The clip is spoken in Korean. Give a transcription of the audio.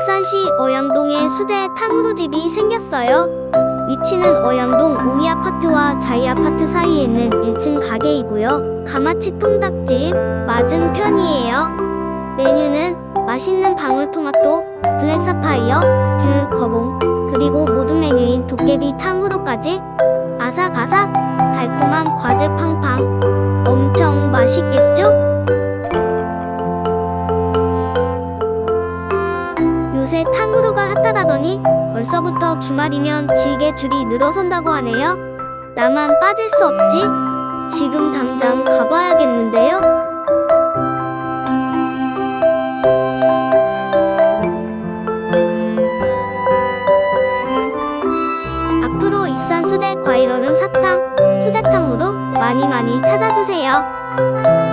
익산시 어양동에 수제 탕후루 집이 생겼어요. 위치는 어양동 웅이아파트와 자이아파트 사이에 있는 1층 가게이고요. 가마치 통닭집 맞은편이에요. 메뉴는 맛있는 방울토마토, 블랙사파이어, 귤, 거봉, 그리고 모든 메뉴인 도깨비 탕후루까지 아삭아삭 달콤한 과즙 팡팡 엄청 맛있겠죠? 요새 탕후루가 핫하다더니 벌써부터 주말이면 길게 줄이 늘어선다고 하네요. 나만 빠질 수 없지? 지금 당장 가봐야겠는데요? 앞으로 익산 수제 과일 얼음 사탕, 수제탕으로 많이 많이 찾아주세요.